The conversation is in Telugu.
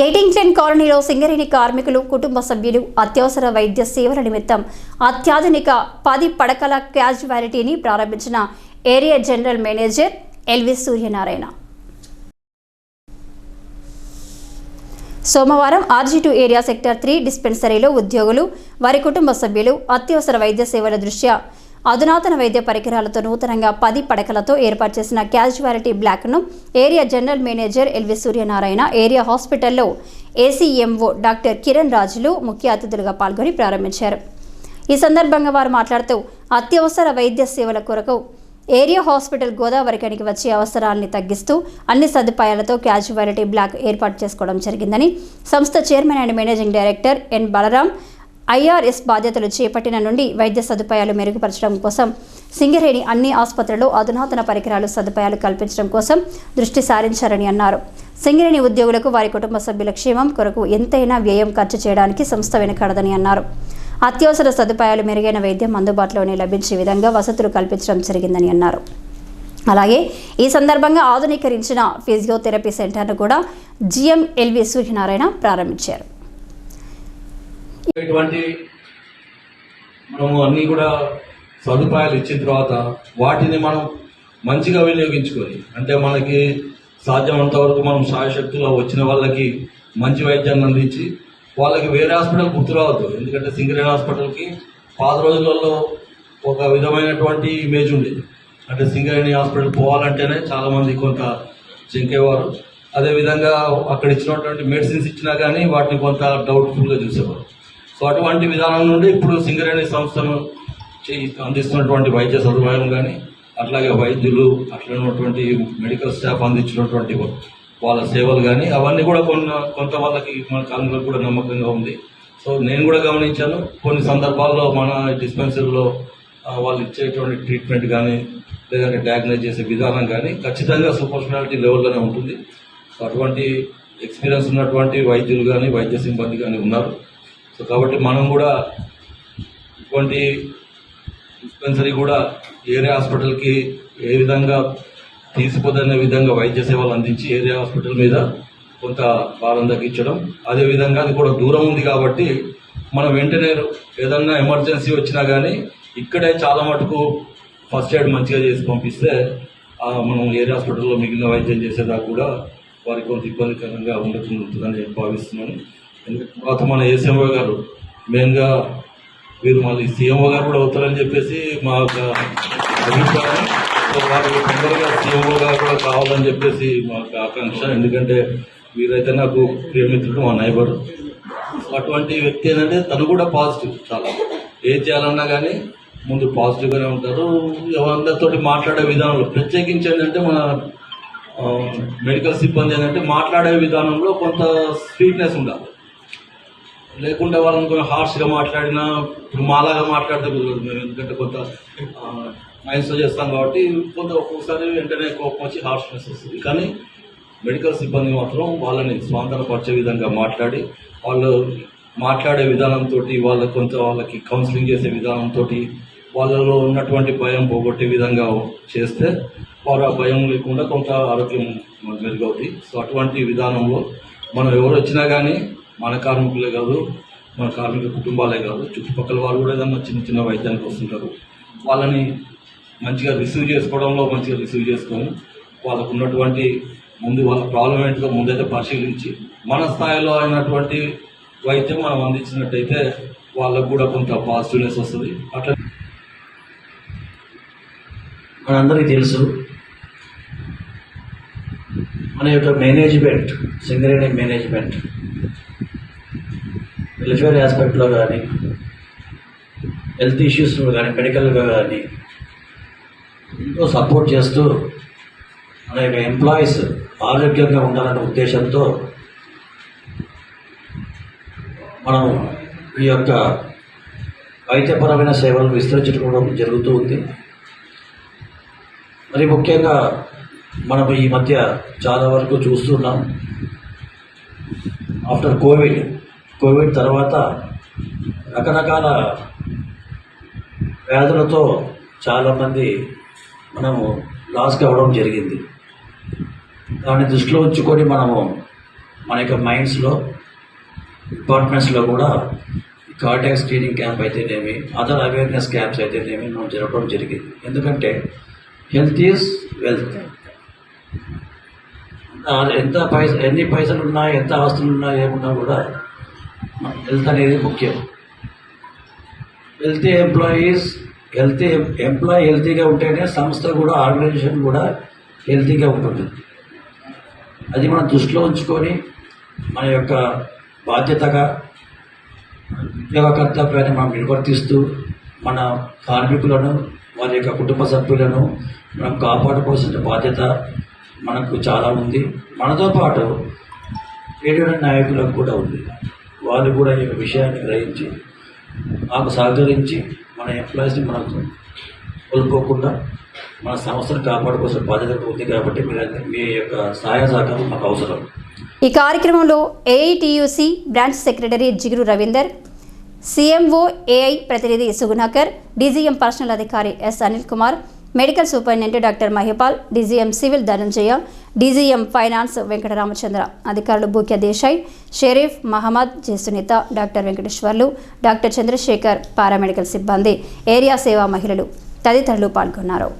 ఎయిటింగ్టన్ కాలనీలో సింగరేణి కార్మికులు కుటుంబ సభ్యులు అత్యవసర వైద్య సేవల నిమిత్తం అత్యాధునిక పది పడకల క్యాజువాలిటీని ప్రారంభించిన area general manager LV Suryanarayana. సోమవారం RG two area sector three డిస్పెన్సరీలో ఉద్యోగులు వారి కుటుంబ సభ్యులు అత్యవసర వైద్య సేవల దృష్ట్యా అధునాతన వైద్య పరికరాలతో నూతనంగా పది పడకలతో ఏర్పాటు చేసిన క్యాజువాలిటీ బ్లాక్ను area general manager LV Suryanarayana area హాస్పిటల్లో ఏసీఎంఓ డాక్టర్ కిరణ్ రాజులు ముఖ్య అతిథులుగా పాల్గొని ప్రారంభించారు. ఈ సందర్భంగా వారు మాట్లాడుతూ అత్యవసర వైద్య సేవల కొరకు ఏరియా హాస్పిటల్ గోదావరికనికి వచ్చే అవసరాల్ని తగ్గిస్తూ అన్ని సదుపాయాలతో క్యాజువాలిటీ బ్లాక్ ఏర్పాటు చేసుకోవడం జరిగిందని సంస్థ chairman and managing director N Balram IRS బాధ్యతలు చేపట్టిన నుండి వైద్య సదుపాయాలు మెరుగుపరచడం కోసం సింగరేణి అన్ని ఆసుపత్రుల్లో అధునాతన పరికరాలు సదుపాయాలు కల్పించడం కోసం దృష్టి సారించారని అన్నారు. సింగరేణి ఉద్యోగులకు వారి కుటుంబ సభ్యుల క్షేమం కొరకు ఎంతైనా వ్యయం ఖర్చు చేయడానికి సంస్థ వెనకాడదని అన్నారు. అత్యవసర సదుపాయాలు మెరుగైన వైద్యం అందుబాటులోనే లభించే విధంగా వసతులు కల్పించడం జరిగిందని అన్నారు. అలాగే ఈ సందర్భంగా ఆధునీకరించిన ఫిజియోథెరపీ సెంటర్ను కూడా జిఎం ఎల్వి సూర్యనారాయణ ప్రారంభించారు. ఇటువంటి మనము అన్నీ కూడా సదుపాయాలు ఇచ్చిన తర్వాత వాటిని మనం మంచిగా వినియోగించుకొని అంటే మనకి సాధ్యమంత వరకు మనం సాయశక్తిలో వచ్చిన వాళ్ళకి మంచి వైద్యాన్ని అందించి వాళ్ళకి వేరే హాస్పిటల్ గుర్తురావద్దు ఎందుకంటే సింగరేణి హాస్పిటల్కి పాత రోజులలో ఒక విధమైనటువంటి ఇమేజ్ ఉండేది. అంటే సింగరేణి హాస్పిటల్ పోవాలంటేనే చాలామంది కొంత చెంకేవారు. అదేవిధంగా అక్కడ ఇచ్చినటువంటి మెడిసిన్స్ ఇచ్చినా కానీ వాటిని కొంత డౌట్ఫుల్గా చూసేవారు. సో అటువంటి విధానం నుండి ఇప్పుడు సింగరేణి సంస్థను అందిస్తున్నటువంటి వైద్య సదుపాయం కానీ అట్లాగే వైద్యులు అట్లా ఉన్నటువంటి మెడికల్ స్టాఫ్ అందించినటువంటి వాళ్ళ సేవలు కానీ అవన్నీ కూడా కొన్ని కొంత వాళ్ళకి మన కాలంలో కూడా నమ్మకంగా ఉంది. సో నేను కూడా గమనించాను కొన్ని సందర్భాల్లో మన డిస్పెన్సరీలో వాళ్ళు ఇచ్చేటువంటి ట్రీట్మెంట్ కానీ లేదంటే డయాగ్నైజ్ చేసే విధానం కానీ ఖచ్చితంగా సూపర్ స్పెషాలిటీ లెవెల్లోనే ఉంటుంది. సో అటువంటి ఎక్స్పీరియన్స్ ఉన్నటువంటి వైద్యులు కానీ వైద్య సిబ్బంది కానీ ఉన్నారు. సో కాబట్టి మనం కూడా ఇటువంటి డిస్పెన్సరీ కూడా ఏరియా హాస్పిటల్కి ఏ విధంగా తీసిపోదనే విధంగా వైద్య సేవలు అందించి ఏరియా హాస్పిటల్ మీద కొంత భారం తగ్గించడం. అదేవిధంగా అది కూడా దూరం ఉంది కాబట్టి మనం వెంటనే ఏదన్నా ఎమర్జెన్సీ వచ్చినా కానీ ఇక్కడే చాలా మటుకు ఫస్ట్ ఎయిడ్ మంచిగా చేసి పంపిస్తే మనం ఏరియా హాస్పిటల్లో మిగిలిన వైద్యం చేసేదాకా కూడా వారికి కొంత ఇబ్బందికరంగా ఉండకుండా ఉంటుందని నేను భావిస్తున్నాను. తర్వాత మన ఏసీఎంఓ గారు మెయిన్గా వీరు మళ్ళీ సీఎంఓ గారు కూడా అవుతారని చెప్పేసి మా యొక్క అభిప్రాయం. వారికి తొందరగా సీఎంఓ గారు కూడా కావాలని చెప్పేసి మా యొక్క ఆకాంక్ష. ఎందుకంటే వీరైతే నాకు ప్రియమిత్రుడు మా నైబర్. అటువంటి వ్యక్తి ఏంటంటే తను కూడా పాజిటివ్ చాలా. ఏం చేయాలన్నా కానీ ముందు పాజిటివ్గానే ఉంటారు. ఎవరందరితోటి మాట్లాడే విధానంలో ప్రత్యేకించి ఏంటంటే మన మెడికల్ సిబ్బంది ఏంటంటే మాట్లాడే విధానంలో కొంత స్వీట్నెస్ ఉండాలి. లేకుండా వాళ్ళని కొంచెం హార్ష్గా మాట్లాడినా ఇప్పుడు మాలాగా మాట్లాడితే కుదరదు మేము ఎందుకంటే కొంత మైండ్స్లో చేస్తాం కాబట్టి కొంత ఒక్కొక్కసారి వెంటనే కోపం వచ్చి హార్ష్నెస్ వస్తుంది. కానీ మెడికల్ సిబ్బంది మాత్రం వాళ్ళని స్వాంతనపరిచే విధంగా మాట్లాడి వాళ్ళు మాట్లాడే విధానంతో వాళ్ళ కొంత వాళ్ళకి కౌన్సిలింగ్ చేసే విధానంతో వాళ్ళలో ఉన్నటువంటి భయం పోగొట్టే విధంగా చేస్తే వారు ఆ భయం లేకుండా కొంత ఆరోగ్యం మెరుగవుతుంది. సో అటువంటి విధానంలో మనం ఎవరు వచ్చినా కానీ మన కార్మికులే కాదు మన కార్మిక కుటుంబాలే కాదు చుట్టుపక్కల వాళ్ళు కూడా ఏదన్నా చిన్న చిన్న వైద్యానికి వస్తుంటారు. వాళ్ళని మంచిగా రిసీవ్ చేసుకోవడంలో మంచిగా రిసీవ్ చేసుకొని వాళ్ళకు ఉన్నటువంటి ముందు వాళ్ళ ప్రాబ్లం ఏంటిదో ముందైతే పరిశీలించి మన స్థాయిలో అయినటువంటి వైద్యం మనం అందించినట్టయితే వాళ్ళకు కూడా కొంత పాజిటివ్నెస్ వస్తుంది. అట్లా మనందరికీ తెలుసు మన యొక్క మేనేజ్మెంట్ సింగరేణి మేనేజ్మెంట్ వెల్ఫేర్ ఆస్పెక్ట్లో కానీ హెల్త్ ఇష్యూస్లో కానీ మెడికల్గా కానీ ఎంతో సపోర్ట్ చేస్తూ మన యొక్క ఎంప్లాయీస్ ఆరోగ్యంగా ఉండాలనే ఉద్దేశంతో మనం ఈ యొక్క వైద్యపరమైన సేవలను విస్తరించుకోవడం జరుగుతూ ఉంది. మరి ముఖ్యంగా మనం ఈ మధ్య చాలా వరకు చూస్తున్నాం. ఆఫ్టర్ కోవిడ్ కోవిడ్ తర్వాత రకరకాల వ్యాధులతో చాలామంది మనము లాస్ కావడం జరిగింది. దాన్ని దృష్టిలో ఉంచుకొని మనము మన యొక్క మైండ్స్లో డిపార్ట్మెంట్స్లో కూడా కార్డియాక్ స్క్రీనింగ్ క్యాంప్ అయితేనేమి అదర్ అవేర్నెస్ క్యాంప్స్ అయితేనేమి మనం జరపడం జరిగింది. ఎందుకంటే హెల్త్ ఈజ్ వెల్త్ ఎంత పైస ఎన్ని పైసలు ఉన్నా ఎంత ఆస్తులు ఉన్నా ఏమున్నా కూడా హెల్త్ అనేది ముఖ్యం. హెల్తీ ఎంప్లాయీస్ హెల్తీ ఎంప్లాయీ హెల్తీగా ఉంటేనే సంస్థ కూడా ఆర్గనైజేషన్ కూడా హెల్తీగా ఉంటుంది. అది మనం దృష్టిలో ఉంచుకొని మన యొక్క బాధ్యతగా ఉద్యోగ కర్తవ్యాన్ని మనం నిర్వర్తిస్తూ మన కార్మికులను వారి యొక్క కుటుంబ సభ్యులను మనం కాపాడుకోవాల్సిన బాధ్యత మనకు చాలా ఉంది. మనతో పాటు రేడియో నాయకులకు కూడా ఉంది. వాళ్ళు కూడా ఈ విషయాన్ని గ్రహించి మాకు సహకరించి మన ఎంప్లాయీస్ని మనకు కోల్పోకుండా మన సంస్థను కాపాడుకోవాల్సిన బాధ్యత ఉంది కాబట్టి మీరు మీ యొక్క సహాయ సహకారం మాకు అవసరం. ఈ కార్యక్రమంలో ఏఐటియుసి బ్రాంచ్ సెక్రటరీ జిగురు రవీందర్ సిఎంఓ ఏఐ ప్రతినిధి సుగుణాకర్ డీజీఎం పర్సనల్ అధికారి S Anil Kumar medical superintendent doctor Mahipal DGM civil Dhananjaya DGM finance Venkataramachandra అధికారులు Bhukya Desai Sharif Mohammed Jayasunitha doctor Venkateswarlu doctor Chandrasekhar paramedical సిబ్బంది ఏరియా సేవా మహిళలు తదితరులు పాల్గొన్నారు.